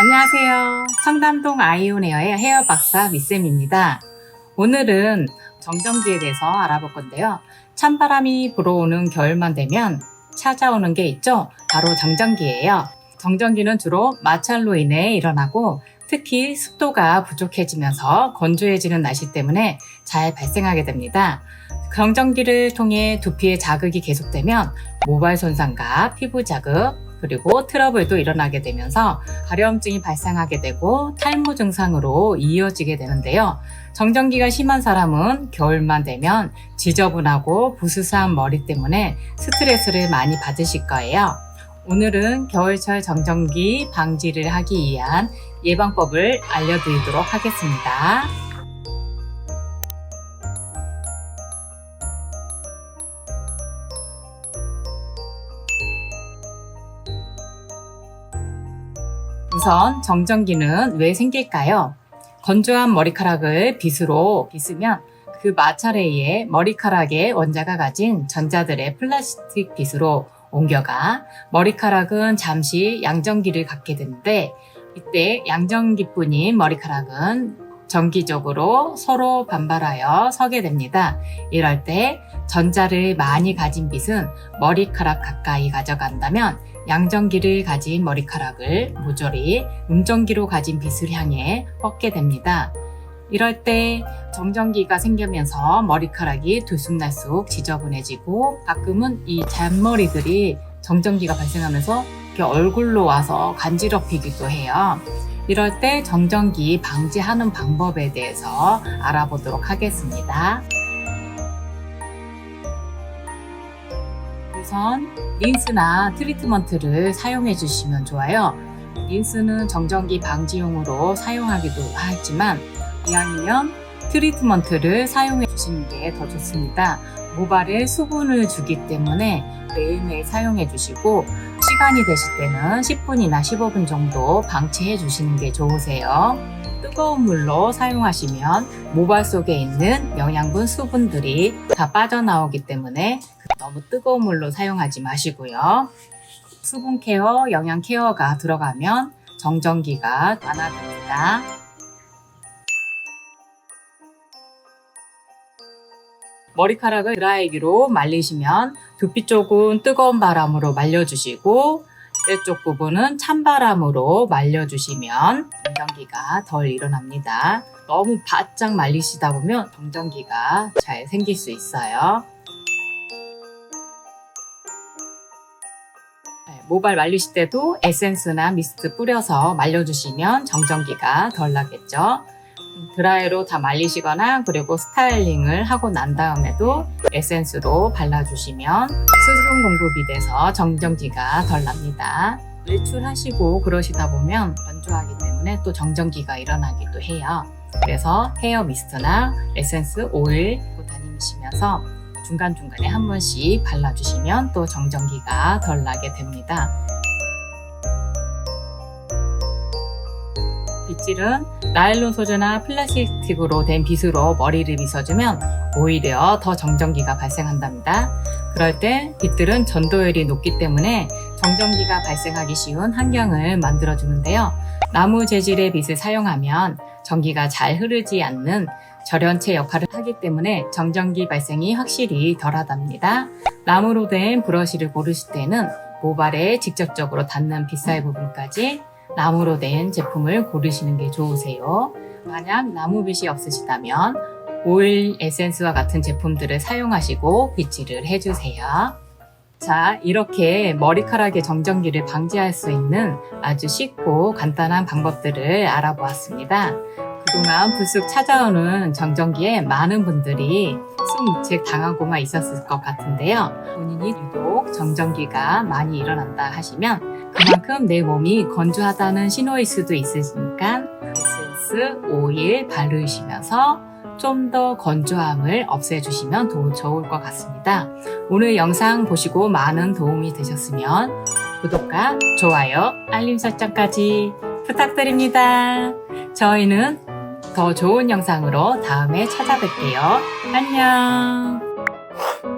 안녕하세요. 청담동 아이온에어의 헤어 박사 미쌤입니다. 오늘은 정전기에 대해서 알아볼 건데요. 찬바람이 불어오는 겨울만 되면 찾아오는 게 있죠. 바로 정전기예요. 정전기는 주로 마찰로 인해 일어나고 특히 습도가 부족해지면서 건조해지는 날씨 때문에 잘 발생하게 됩니다. 정전기를 통해 두피에 자극이 계속되면 모발 손상과 피부 자극, 그리고 트러블도 일어나게 되면서 가려움증이 발생하게 되고 탈모 증상으로 이어지게 되는데요. 정전기가 심한 사람은 겨울만 되면 지저분하고 부스스한 머리 때문에 스트레스를 많이 받으실 거예요. 오늘은 겨울철 정전기 방지를 하기 위한 예방법을 알려드리도록 하겠습니다. 우선 정전기는 왜 생길까요? 건조한 머리카락을 빗으로 빗으면 그 마찰에 의해 머리카락의 원자가 가진 전자들의 플라스틱 빗으로 옮겨가 머리카락은 잠시 양전기를 갖게 되는데 이때 양전기뿐인 머리카락은 정기적으로 서로 반발하여 서게 됩니다. 이럴 때 전자를 많이 가진 빗은 머리카락 가까이 가져간다면 양전기를 가진 머리카락을 모조리 음전기로 가진 빗을 향해 뻗게 됩니다. 이럴 때 정전기가 생기면서 머리카락이 들쑥날쑥 지저분해지고 가끔은 이 잔머리들이 정전기가 발생하면서 이렇게 얼굴로 와서 간지럽히기도 해요. 이럴 때 정전기 방지하는 방법에 대해서 알아보도록 하겠습니다. 우선 린스나 트리트먼트를 사용해 주시면 좋아요. 린스는 정전기 방지용으로 사용하기도 하지만 이왕이면 트리트먼트를 사용해 주시는 게 더 좋습니다. 모발에 수분을 주기 때문에 매일매일 사용해 주시고 시간이 되실 때는 10분이나 15분 정도 방치해 주시는 게 좋으세요. 뜨거운 물로 사용하시면 모발 속에 있는 영양분 수분들이 다 빠져나오기 때문에 너무 뜨거운 물로 사용하지 마시고요. 수분 케어, 영양 케어가 들어가면 정전기가 완화됩니다. 머리카락을 드라이기로 말리시면 두피 쪽은 뜨거운 바람으로 말려주시고 이쪽 부분은 찬바람으로 말려주시면 정전기가 덜 일어납니다. 너무 바짝 말리시다 보면 정전기가 잘 생길 수 있어요. 모발 말리실 때도 에센스나 미스트 뿌려서 말려주시면 정전기가 덜 나겠죠. 드라이로 다 말리시거나 그리고 스타일링을 하고 난 다음에도 에센스로 발라주시면 수분 공급이 돼서 정전기가 덜 납니다. 외출하시고 그러시다 보면 건조하기 때문에 또 정전기가 일어나기도 해요. 그래서 헤어 미스트나 에센스 오일 다니시면서 중간중간에 한 번씩 발라주시면 또 정전기가 덜 나게 됩니다. 빗질은 나일론 소재나 플라스틱으로 된 빗으로 머리를 빗어주면 오히려 더 정전기가 발생한답니다. 그럴 때 빗들은 전도율이 높기 때문에 정전기가 발생하기 쉬운 환경을 만들어주는데요. 나무 재질의 빗을 사용하면 전기가 잘 흐르지 않는 절연체 역할을 하기 때문에 정전기 발생이 확실히 덜하답니다. 나무로 된 브러쉬를 고르실 때는 모발에 직접적으로 닿는 빗살 부분까지 나무로 된 제품을 고르시는 게 좋으세요. 만약 나무빗이 없으시다면 오일 에센스와 같은 제품들을 사용하시고 빗질을 해주세요. 자, 이렇게 머리카락의 정전기를 방지할 수 있는 아주 쉽고 간단한 방법들을 알아보았습니다. 그동안 불쑥 찾아오는 정전기에 많은 분들이 숨묵직 당하고만 있었을 것 같은데요. 본인이 유독 정전기가 많이 일어난다 하시면 그만큼 내 몸이 건조하다는 신호일 수도 있으니까 에센스, 오일 바르시면서 좀 더 건조함을 없애주시면 더 좋을 것 같습니다. 오늘 영상 보시고 많은 도움이 되셨으면 구독과 좋아요, 알림 설정까지 부탁드립니다. 저희는 더 좋은 영상으로 다음에 찾아뵐게요. 안녕!